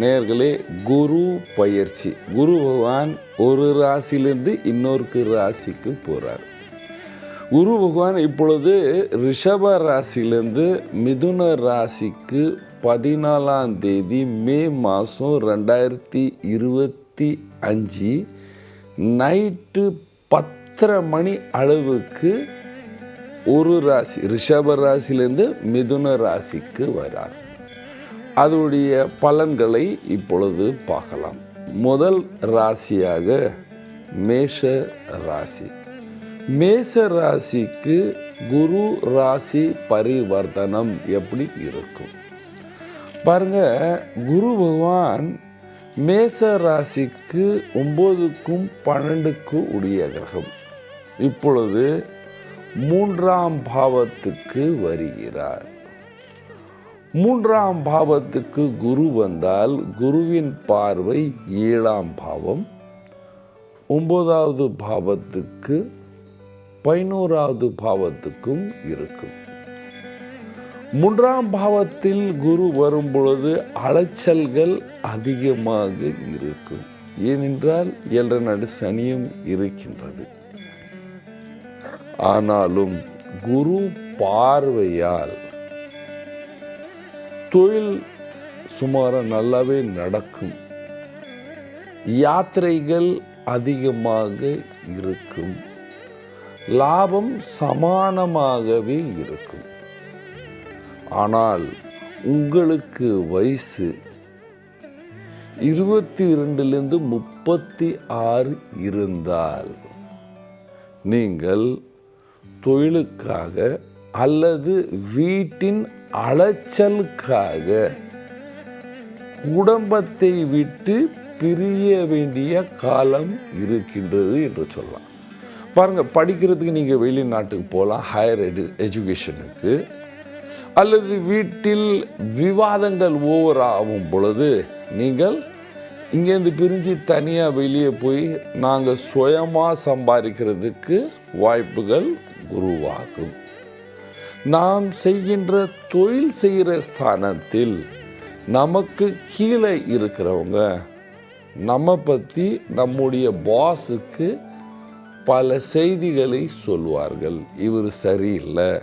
நேர்களே குரு பயிற்சி. குரு பகவான் ஒரு ராசியிலிருந்து இன்னொரு ராசிக்கு போகிறார் குரு பகவான் இப்பொழுது ரிஷப ராசியிலேருந்து மிதுன ராசிக்கு பதினாலாம் தேதி மே மாதம் ரெண்டாயிரத்தி இருபத்தி அஞ்சு நைட்டு பத்தரை மணி அளவுக்கு ஒரு ராசி ரிஷப ராசியிலேருந்து மிதுன ராசிக்கு வரார். அதனுடைய பலன்களை இப்பொழுது பார்க்கலாம். முதல் ராசியாக மேஷ ராசி. மேஷ ராசிக்கு குரு ராசி பரிவர்த்தனம் எப்படி இருக்கும்? பாருங்க குரு பகவான் மேச ராசிக்கு ஒம்போதுக்கும் பன்னெண்டுக்கும் உடைய கிரகம். இப்பொழுது மூன்றாம் பாவத்துக்கு வருகிறார். மூன்றாம் பாவத்துக்கு குரு வந்தால் குருவின் பார்வை ஏழாம் பாவம். ஒன்பதாவது பாவத்துக்கு பதினோராவது பாவத்துக்கும் இருக்கும். மூன்றாம் பாவத்தில் குரு வரும் பொழுது அலைச்சல்கள் அதிகமாக இருக்கும். ஏனென்றால் என்ற நடு சனியும் இருக்கின்றது. ஆனாலும் குரு பார்வையால் தொழில் சுமார நல்லாவே நடக்கும். யாத்திரைகள் அதிகமாக இருக்கும். லாபம் சமானமாகவே இருக்கும். ஆனால் உங்களுக்கு வயசு இருபத்தி இரண்டுலேருந்து முப்பத்தி ஆறு இருந்தால் நீங்கள் தொழிலுக்காக அல்லது வீட்டின் அலைச்சலுக்காக குடும்பத்தை விட்டு பிரிய வேண்டிய காலம் இருக்கின்றது என்று சொல்லலாம். பாருங்கள் படிக்கிறதுக்கு நீங்கள் வெளிநாட்டுக்கு போகலாம் ஹையர் எடு எஜுகேஷனுக்கு அல்லது வீட்டில் விவாதங்கள் ஓவர் ஆகும் பொழுது நீங்கள் இங்கேருந்து பிரிஞ்சு தனியாக வெளியே போய் நாங்கள் சுயமாக சம்பாதிக்கிறதுக்கு வாய்ப்புகள் உருவாகும். நாம் செய்கின்ற தொழில் செய்கிற ஸ்தானத்தில் நமக்கு கீழே இருக்கிறவங்க நம்ம பற்றி நம்முடைய பாஸுக்கு பல செய்திகளை சொல்வார்கள். இவர் சரியில்லை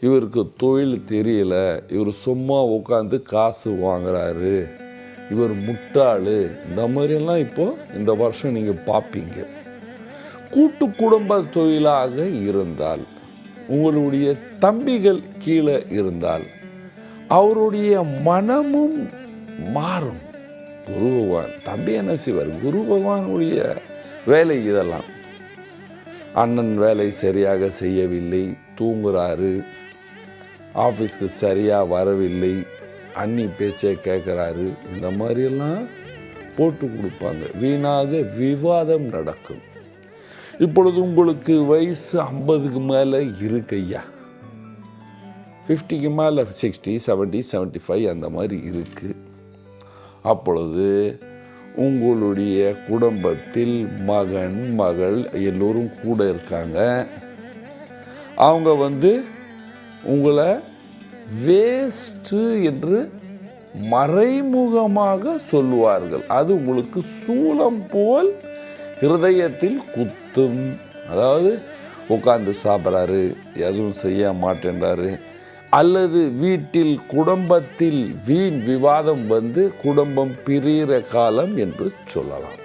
இவருக்கு தொழில் தெரியல இவர் சும்மா உட்காந்து காசு வாங்குறாரு இவர் முட்டாள் இந்த மாதிரியெல்லாம் இப்போது இந்த வருஷம் நீங்கள் பார்ப்பீங்க. கூட்டு குடும்ப தொழிலாக இருந்தால் உங்களுடைய தம்பிகள் கீழே இருந்தால் அவருடைய மனமும் மாறும். குரு பகவான் தம்பி என்ன செய்வார்? குரு பகவானுடைய வேலை இதெல்லாம். அண்ணன் வேலை சரியாக செய்யவில்லை தூங்குறாரு. ஆஃபீஸ்க்கு சரியாக வரவில்லை அண்ணி பேச்சை கேட்குறாரு. இந்த மாதிரியெல்லாம் போட்டு கொடுப்பாங்க. வீணாக விவாதம் நடக்கும். இப்பொழுது உங்களுக்கு வயசு ஐம்பதுக்கு மேலே இருக்கு ஐயா ஃபிஃப்டிக்கு மேலே சிக்ஸ்டி செவன்ட்டி செவன்ட்டி ஃபைவ் அந்த மாதிரி இருக்குது அப்பொழுது உங்களுடைய குடும்பத்தில் மகன் மகள் எல்லோரும் கூட இருக்காங்க. அவங்க வந்து உங்களை வேஸ்ட்டு என்று மறைமுகமாக சொல்லுவார்கள். அது உங்களுக்கு சூலம் போல் ஹிருதயத்தில் குத்தும். அதாவது உட்காந்து சாப்பிட்றாரு எதுவும் செய்ய மாட்டேன்றாரு. அல்லது வீட்டில் குடும்பத்தில் வீண் விவாதம் வந்து குடும்பம் பிரிகிற காலம் என்று சொல்லலாம்.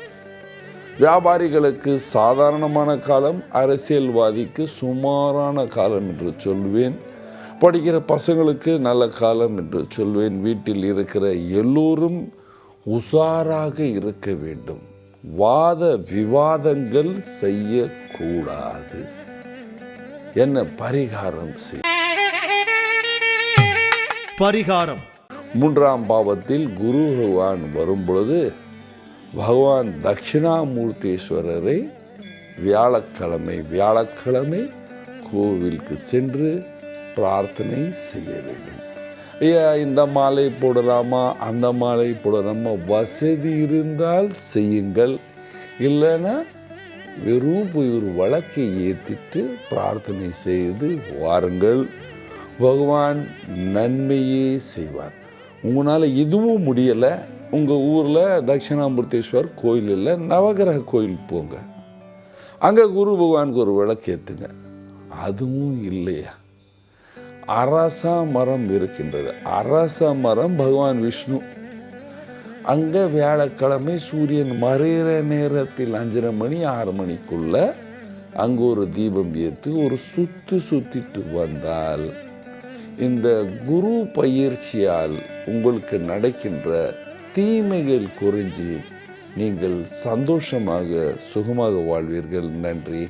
வியாபாரிகளுக்கு சாதாரணமான காலம் அரசியல்வாதிக்கு சுமாரான காலம் என்று சொல்வேன். படிக்கிற பசங்களுக்கு நல்ல காலம் என்று சொல்வேன். வீட்டில் இருக்கிற எல்லோரும் உஷாராக இருக்க வேண்டும். வாத விவாதங்கள் செய்யக்கூடாது. என்ன பரிகாரம் செய். பரிகாரம். மூன்றாம் பாவத்தில் குரு பகவான் வரும் பொழுது பகவான் தட்சிணாமூர்த்தீஸ்வரரை வியாழக்கிழமை வியாழக்கிழமை கோவிலுக்கு சென்று பிரார்த்தனை செய்ய வேண்டும். இந்த மாலை போடலாமா? அந்த மாலை போடலாமா? வசதி இருந்தால் செய்யுங்கள். இல்லைன்னா வெறும் போய் ஒரு வழக்கை ஏற்றிட்டு பிரார்த்தனை செய்து வாருங்கள். பகவான் நன்மையே செய்வார். உங்களால் எதுவும் முடியலை. உங்கள் ஊரில் தட்சிணாமூர்த்தேஸ்வர் கோயில் இல்லை நவகிரக கோயில் போங்க. அங்கே குரு பகவானுக்கு ஒரு விளக்கேற்றுங்க அதுவும் இல்லையா? அரச மரம் இருக்கின்றது. அரச மரம் பகவான் விஷ்ணு. அங்கே வியாழக்கிழமை சூரியன் மறைகிற நேரத்தில் அஞ்சரை மணி ஆறு மணிக்குள்ள அங்கே ஒரு தீபம் ஏற்றி ஒரு சுத்து சுத்திட்டு வந்தால் இந்த குரு பயிற்சியால் உங்களுக்கு நடக்கின்ற தீமைகள் குறைஞ்சி நீங்கள் சந்தோஷமாக சுகமாக வாழ்வீர்கள். நன்றி.